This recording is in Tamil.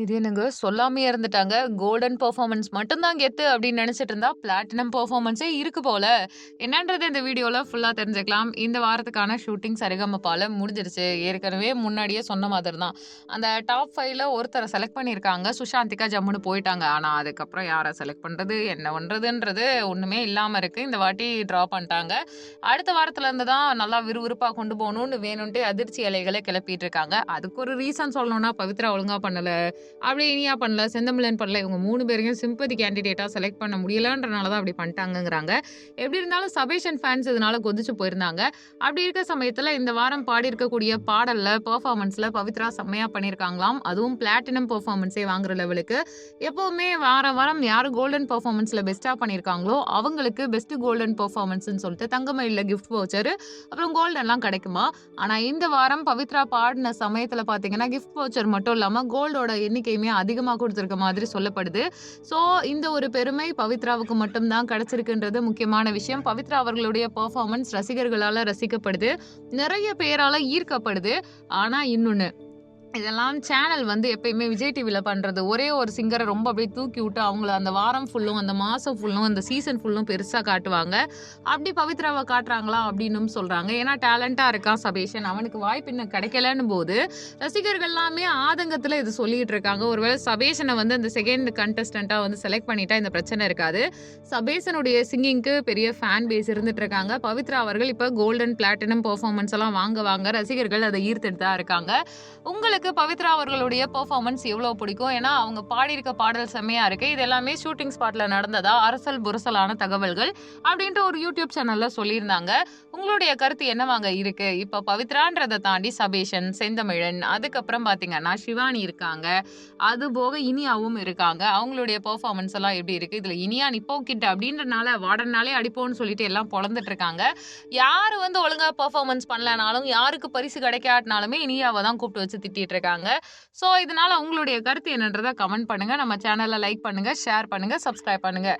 இது என்னங்க சொல்லாமையே இருந்துட்டாங்க. கோல்டன் பெர்ஃபார்மன்ஸ் மட்டும்தான் கெத்து அப்படின்னு நினச்சிட்டு இருந்தா, பிளாட்டினம் பெர்ஃபார்மன்ஸே இருக்கு போல. என்னன்றது இந்த வீடியோவில் ஃபுல்லாக தெரிஞ்சுக்கலாம். இந்த வாரத்துக்கான ஷூட்டிங் சரிகமப்பால் முடிஞ்சிருச்சு. ஏற்கனவே முன்னாடியே சொன்ன மாதிரி தான். அந்த டாப் ஃபைவ்ல ஒருத்தரை செலக்ட் பண்ணியிருக்காங்க. சுஷாந்திகா ஜம்முன்னு போயிட்டாங்க. ஆனால் அதுக்கப்புறம் யாரை செலக்ட் பண்ணுறது என்ன பண்ணுறதுன்றது ஒன்றுமே இல்லாமல் இருக்குது இந்த வாட்டி ட்ரா பண்ணிட்டாங்க. அடுத்த வாரத்துலேருந்து தான் நல்லா விறுவிறுப்பாக கொண்டு போகணும்னு வேணும்ட்டு அதிர்ச்சி இலைகளை கிளப்பிட்டு இருக்காங்க. அதுக்கு ஒரு ரீசன் சொல்லணும்னா, பவித்ரா ஒழுங்கா பண்ணலை அப்படி இனியா பண்ணல, செந்தமிழன் பண்ணல. இவங்க மூணு பேரையும் சிம்பதி கேண்டிடேட்டாக செலக்ட் பண்ண முடியலன்றனால தான் அப்படி பண்ணிட்டாங்கங்கிறாங்க. எப்படி இருந்தாலும் சபேஷன் ஃபேன்ஸ் இதனால கொதிச்சு போயிருந்தாங்க. அப்படி இருக்க சமயத்தில் இந்த வாரம் பாடியிருக்கக்கூடிய பாடலில் பர்ஃபார்மன்ஸில் பவித்ரா செம்மையாக பண்ணியிருக்காங்களாம். அதுவும் பிளாட்டினம் பர்ஃபார்மன்ஸே வாங்குற லெவலுக்கு. எப்போவுமே வாரம் வாரம் யார் கோல்டன் பர்ஃபார்மன்ஸில் பெஸ்ட்டாக பண்ணியிருக்காங்களோ, அவங்களுக்கு பெஸ்ட் கோல்டன் பர்ஃபார்மன்ஸ்னு சொல்லிட்டு தங்கமயில்ல கிஃப்ட் வவுச்சர், அப்புறம் கோல்டன்லாம் கிடைக்குமா. ஆனால் இந்த வாரம் பவித்ரா பாடின சமயத்தில் பார்த்தீங்கன்னா, கிஃப்ட் வவுச்சர் மட்டும் இல்லாமல் கோல்டோட எண்ணிக்கையுமே அதிகமாக கொடுத்துருக்க மாதிரி சொல்லப்படுது. ஸோ, இந்த ஒரு பெருமை பவித்ராவுக்கு மட்டும் தான் கிடைச்சிருக்குன்றது முக்கியமான விஷயம். பவித்ரா அவர்களுடைய பர்ஃபார்மன்ஸ் ரசிகர்களால் ரசிக்கப்படுது. நிறைய பேரால் ஈர்க்கப்படுது. ஆனால் இன்னொன்று இதெல்லாம் சேனல் வந்து எப்பயுமே விஜய் டிவியில் பண்ணுறது ஒரே ஒரு சிங்கரை ரொம்ப அப்படியே தூக்கி விட்டு, அவங்கள அந்த வாரம் ஃபுல்லும், அந்த மாதம் ஃபுல்லும், அந்த சீசன் ஃபுல்லும் பெருசாக காட்டுவாங்க. அப்படி பவித்ராவை காட்டுறாங்களா அப்படின்னும் சொல்கிறாங்க ஏன்னா, டேலண்ட்டாக இருக்கான் சபேஷன். அவனுக்கு வாய்ப்பு இன்னும் கிடைக்கலன்னு போது, ரசிகர்கள் எல்லாமே ஆதங்கத்தில் இது சொல்லிட்டு இருக்காங்க. ஒருவேளை சபேஷனை வந்து அந்த செகண்ட் கண்டஸ்டண்ட்டாக வந்து செலக்ட் பண்ணிட்டா இந்த பிரச்சனை இருக்காது. சபேஷனுடைய சிங்கிங்க்கு பெரிய ஃபேன் பேஸ் இருந்துட்டு இருக்காங்க. பவித்ரா அவர்கள் இப்போ கோல்டன், பிளாட்டினம் பர்ஃபார்மன்ஸ் எல்லாம் வாங்குவாங்க ரசிகர்கள் அதை ஈர்த்துட்டு தான் இருக்காங்க. உங்களுக்கு எனக்கு பவித்ரா அவர்களுடைய பெர்ஃபார்மன்ஸ் எவ்வளோ பிடிக்கும்? ஏன்னா, அவங்க பாடியிருக்க பாடல் செம்மையாக இருக்கு. இது எல்லாமே ஷூட்டிங் ஸ்பாட்ல நடந்ததா, அரசல் புரசலான தகவல்கள் அப்படின்ட்டு ஒரு யூடியூப் சேனல்ல சொல்லியிருந்தாங்க. உங்களுடைய கருத்து என்னவாங்க இருக்கு? இப்போ பவித்ரான்றத தாண்டி சபேஷன், செந்தமிழன், அதுக்கப்புறம் பார்த்தீங்கன்னா, ஷிவானி இருக்காங்க. அதுபோக இனியாவும் இருக்காங்க. அவங்களுடைய பெர்ஃபார்மன்ஸ் எல்லாம் எப்படி இருக்கு? இதில் இனியா நிப்போ கிட்ட அப்படின்றனால வாடனாலே அடிப்போம்னு சொல்லிட்டு எல்லாம் பொழந்துட்டு இருக்காங்க. யார் வந்து ஒழுங்காக பெர்ஃபார்மன்ஸ் பண்ணலனாலும், யாருக்கு பரிசு கிடைக்காட்டினாலுமே இனியாவை தான் கூப்பிட்டு வச்சு திட்டிட்டு இருக்காங்க. ஸோ, இதனால உங்களுடைய கருத்து என்னன்றதை கமெண்ட் பண்ணுங்க. நம்ம சேனலை லைக் பண்ணுங்க, ஷேர் பண்ணுங்க, சப்ஸ்கிரைப் பண்ணுங்க.